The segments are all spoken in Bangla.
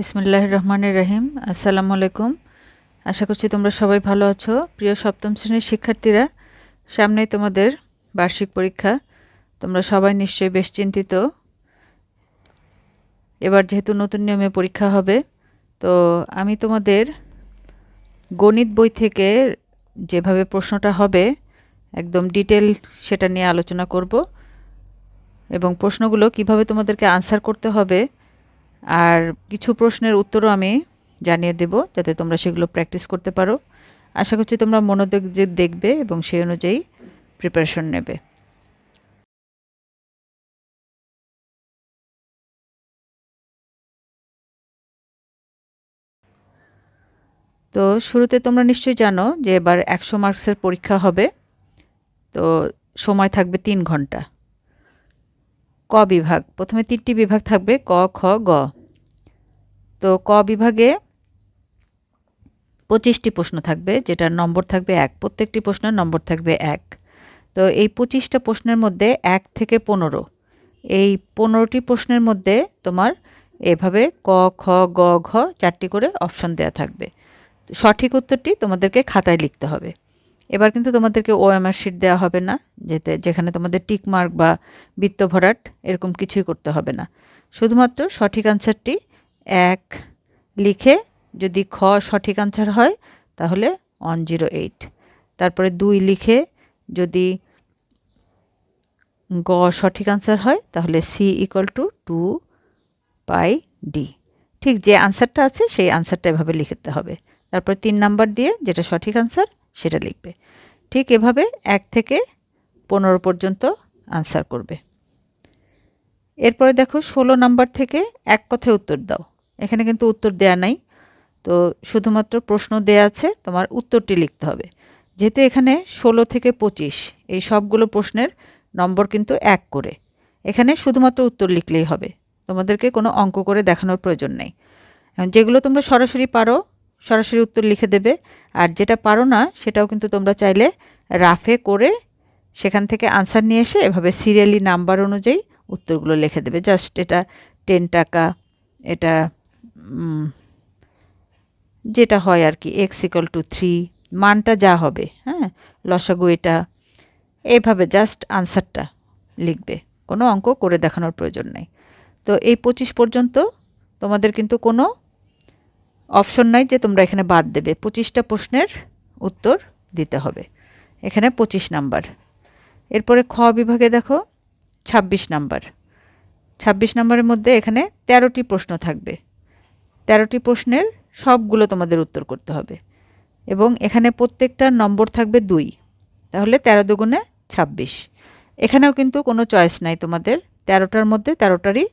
বিসমুল্লাহ রহমানের রহিম। আসসালামু আলাইকুম আশা করছি তোমরা সবাই ভালো আছো। প্রিয় সপ্তম শ্রেণির শিক্ষার্থীরা, সামনেই তোমাদের বার্ষিক পরীক্ষা। তোমরা সবাই নিশ্চয়ই বেশ চিন্তিত। এবার যেহেতু নতুন নিয়মে পরীক্ষা হবে, তো আমি তোমাদের গণিত বই থেকে যেভাবে প্রশ্নটা হবে, একদম ডিটেল সেটা নিয়ে আলোচনা করব এবং প্রশ্নগুলো কীভাবে তোমাদেরকে আনসার করতে হবে আর কিছু প্রশ্নের উত্তরও আমি জানিয়ে দেব যাতে তোমরা সেগুলো প্র্যাকটিস করতে পারো। আশা করছি তোমরা মনোযোগ যে দেখবে এবং সেই অনুযায়ী প্রিপারেশন নেবে। তো শুরুতে তোমরা নিশ্চয়ই জানো যে এবার একশো মার্কসের পরীক্ষা হবে। তো সময় থাকবে তিন ঘণ্টা। ক বিভাগ। প্রথমে তিনটি বিভাগ থাকবে, ক, খ, গ। তো ক বিভাগে পঁচিশটি প্রশ্ন থাকবে, যেটার নম্বর থাকবে এক। প্রত্যেকটি প্রশ্নের নম্বর থাকবে এক। তো এই পঁচিশটা প্রশ্নের মধ্যে এক থেকে পনেরো। এই পনেরোটি প্রশ্নের মধ্যে তোমার এভাবে ক, খ, গ, ঘ চারটি করে অপশন দেওয়া থাকবে। সঠিক উত্তরটি তোমাদেরকে খাতায় লিখতে হবে। এবার কিন্তু তোমাদেরকে ওএমআর শিট দেওয়া হবে না, যেতে, যেখানে তোমাদের টিক মার্ক বা বৃত্ত ভরাট এরকম কিছুই করতে হবে না। শুধুমাত্র সঠিক আনসারটি এক লিখে যদি খ সঠিক আনসার হয়, তাহলে ওয়ান জিরো এইট তারপরে দুই লিখে যদি গ সঠিক আনসার হয়, তাহলে C equal to two pi D ঠিক যে আনসারটা আছে, সেই আনসারটা এভাবে লিখতে হবে। তারপর তিন নাম্বার দিয়ে যেটা সঠিক আনসার সেটা লিখবে। ঠিক এভাবে এক থেকে পনেরো পর্যন্ত আনসার করবে। এরপরে দেখো ষোলো নাম্বার থেকে এক কথায় উত্তর দাও। এখানে কিন্তু উত্তর দেয়া নাই। তো শুধুমাত্র প্রশ্ন দেয়া আছে, তোমার উত্তরটি লিখতে হবে। যেহেতু এখানে ষোলো থেকে পঁচিশ, এই সবগুলো প্রশ্নের নম্বর কিন্তু এক করে। এখানে শুধুমাত্র উত্তর লিখলেই হবে। তোমাদেরকে কোনো অঙ্ক করে দেখানোর প্রয়োজন নেই। যেগুলো তোমরা সরাসরি পারো সরাসরি উত্তর লিখে দেবে। আর যেটা পারো না, সেটাও কিন্তু তোমরা চাইলে রাফে করে সেখান থেকে আনসার নিয়ে এসে এভাবে সিরিয়ালি নাম্বার অনুযায়ী উত্তরগুলো লিখে দেবে। জাস্ট এটা টেন টাকা, এটা যেটা হয় আর কি এক্স ইকাল টু থ্রি মানটা যা হবে হ্যাঁ লসাগু এটা এইভাবে জাস্ট আনসারটা লিখবে। কোনো অঙ্ক করে দেখানোর প্রয়োজন নেই। তো এই পঁচিশ পর্যন্ত তোমাদের কিন্তু কোনো অপশন নাই যে তোমরা এখানে বাদ দেবে। পঁচিশটা প্রশ্নের উত্তর দিতে হবে। এখানে পঁচিশ নাম্বার। এরপরে খ বিভাগে দেখো, ছাব্বিশ নাম্বার। ছাব্বিশ নাম্বারের মধ্যে এখানে তেরোটি প্রশ্ন থাকবে। তেরোটি প্রশ্নের সবগুলো তোমাদের উত্তর করতে হবে। এবং এখানে প্রত্যেকটার নম্বর থাকবে দুই। তাহলে তেরো দুগুণে ছাব্বিশ। এখানেও কিন্তু কোনো চয়েস নাই তোমাদের। তেরোটার মধ্যে তেরোটারই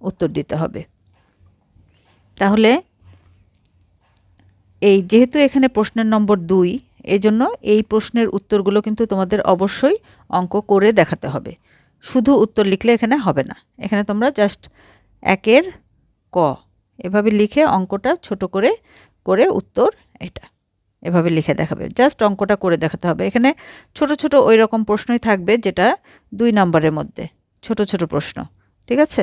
উত্তর দিতে হবে। তাহলে এই যেহেতু এখানে প্রশ্নের নম্বর দুই, এজন্য এই প্রশ্নের উত্তরগুলো কিন্তু তোমাদের অবশ্যই অঙ্ক করে দেখাতে হবে। শুধু উত্তর লিখলে এখানে হবে না। এখানে তোমরা জাস্ট একের ক, এভাবে লিখে অঙ্কটা ছোট করে করে উত্তর এটা, এভাবে লিখে দেখাবে। জাস্ট অঙ্কটা করে দেখাতে হবে। এখানে ছোট ছোট ওই রকম প্রশ্নই থাকবে যেটা দুই নম্বরের মধ্যে, ছোট ছোট প্রশ্ন, ঠিক আছে?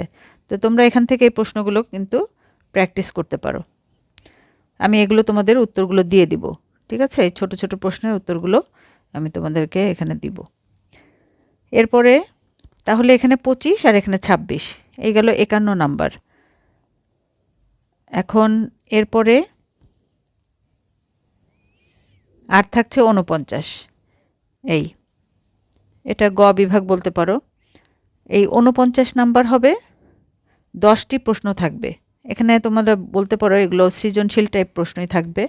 তো তোমরা এখান থেকে এই প্রশ্নগুলো কিন্তু প্র্যাকটিস করতে পারো। আমি এগুলো তোমাদের উত্তরগুলো দিয়ে দিব, ঠিক আছে? এই ছোটো ছোটো প্রশ্নের উত্তরগুলো আমি তোমাদেরকে এখানে দিব। এরপরে, তাহলে এখানে পঁচিশ আর এখানে ছাব্বিশ, এই গেল একান্ন নাম্বার। এখন এরপরে আর থাকছে উনপঞ্চাশ এই, এটা গ বিভাগ বলতে পারো। এই উনপঞ্চাশ নাম্বার হবে, দশটি প্রশ্ন থাকবে। এখানে তোমরা বলতে পারো এগুলো সৃজনশীল টাইপ প্রশ্নই থাকবে,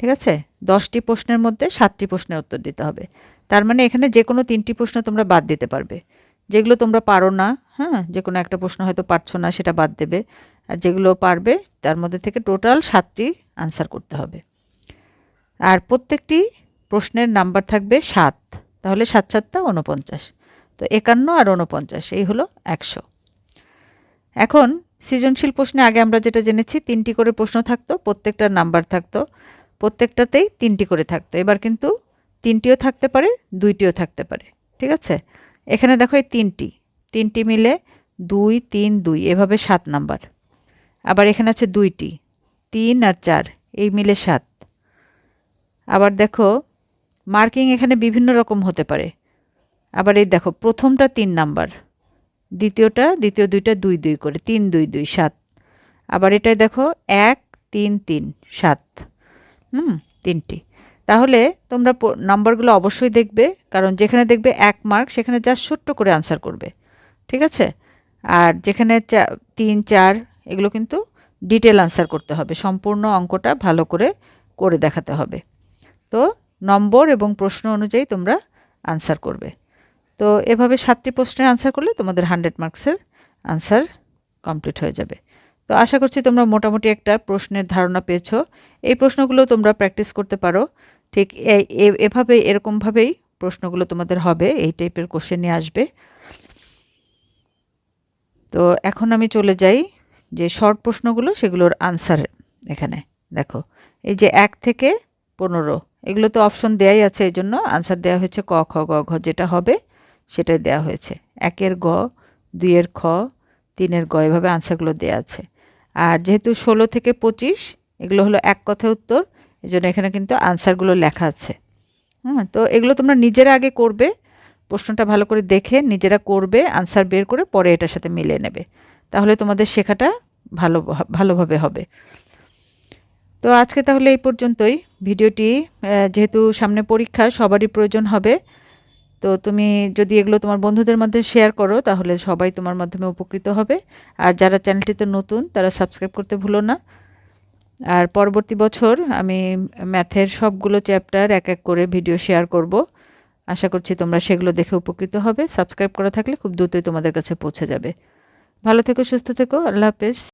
ঠিক আছে? দশটি প্রশ্নের মধ্যে সাতটি প্রশ্নের উত্তর দিতে হবে। তার মানে এখানে যে কোনো তিনটি প্রশ্ন তোমরা বাদ দিতে পারবে। যেগুলো তোমরা পারো না হ্যাঁ যে কোনো একটা প্রশ্ন হয়তো পারছ না, সেটা বাদ দেবে। আর যেগুলো পারবে, তার মধ্যে থেকে টোটাল সাতটি আনসার করতে হবে। আর প্রত্যেকটি প্রশ্নের নাম্বার থাকবে সাত, তাহলে সাত সাতটা উনপঞ্চাশ তো একান্ন আর উনপঞ্চাশ এই হলো একশো। এখন সৃজনশীল প্রশ্নে আগে আমরা যেটা জেনেছি, তিনটি করে প্রশ্ন থাকতো, প্রত্যেকটার নাম্বার থাকতো। প্রত্যেকটাতেই তিনটি করে থাকতো। এবার কিন্তু তিনটিও থাকতে পারে, দুইটিও থাকতে পারে। ঠিক আছে? এখানে দেখো এই তিনটি। তিনটি মিলে দুই, তিন, দুই, এভাবে সাত নাম্বার। আবার এখানে আছে দুইটি। তিন আর চার, এই মিলে সাত। আবার দেখো, মার্কিং এখানে বিভিন্ন রকম হতে পারে। আবার এই দেখো, প্রথমটা তিন নাম্বার। দ্বিতীয়টা, দ্বিতীয় দুইটা, দুই দুই করে, তিন, দুই দুই, সাত। আবার এটাই দেখো, এক, তিন তিন, সাত। হুম, তিনটি। তাহলে তোমরা নাম্বারগুলো অবশ্যই দেখবে, কারণ যেখানে দেখবে এক মার্ক, সেখানে জাস্ট ছোট্ট করে আনসার করবে। ঠিক আছে? আর যেখানে চা- তিন, চার, এগুলো কিন্তু ডিটেল আনসার করতে হবে। সম্পূর্ণ অঙ্কটা ভালো করে করে দেখাতে হবে। তো নম্বর এবং প্রশ্ন অনুযায়ী তোমরা আনসার করবে। তো এভাবে সাতটি প্রশ্নের আনসার করলে তোমাদের হান্ড্রেড মার্কসের আনসার কমপ্লিট হয়ে যাবে। তো আশা করছি তোমরা মোটামুটি একটা প্রশ্নের ধারণা পেয়েছ। এই প্রশ্নগুলো তোমরা প্র্যাকটিস করতে পারো। ঠিক এই- এ- এভাবেই, এরকমভাবেই প্রশ্নগুলো তোমাদের হবে, এই টাইপের কোশ্চেন নিয়ে আসবে। তো এখন আমি চলে যাই যে শর্ট প্রশ্নগুলো, সেগুলোর আনসার এখানে। দেখো, এই যে এক থেকে পনেরো, এগুলো তো অপশন দেয়াই আছে এই জন্য আনসার দেওয়া হয়েছে ক, খ, গ, ঘ, যেটা হবে। সেটাই দেওয়া হয়েছে। একের গ, দুইয়ের খ, তিনের গ, এভাবে আনসারগুলো দেওয়া আছে। আর যেহেতু ষোলো থেকে পঁচিশ, এগুলো হলো এক কথায় উত্তর এই জন্য এখানে কিন্তু আনসারগুলো লেখা আছে। হ্যাঁ তো এগুলো তোমরা নিজেরা আগে করবে, প্রশ্নটা ভালো করে দেখে নিজেরা করবে, আনসার বের করে পরে এটার সাথে মিলিয়ে নেবে। তাহলে তোমাদের শেখাটা ভালো ভালোভাবে হবে। তো আজকে তাহলে এই পর্যন্তই। ভিডিওটি যেহেতু সামনে পরীক্ষা, সবারই প্রয়োজন হবে। তো তুমি যদি এগুলো তোমার বন্ধুদের মধ্যে শেয়ার করো, তাহলে সবাই তোমার মাধ্যমে উপকৃত হবে। আর যারা চ্যানেলটিতে নতুন, তারা সাবস্ক্রাইব করতে ভুলো না। আর পরবর্তী বছর আমি ম্যাথের সবগুলো চ্যাপ্টার এক এক করে ভিডিও শেয়ার করব। আশা করছি তোমরা সেগুলো দেখে উপকৃত হবে। সাবস্ক্রাইব করা থাকলে খুব দ্রুতই তোমাদের কাছে পৌঁছে যাবে। ভালো থেকো, সুস্থ থেকো। আল্লাহ হাফেজ।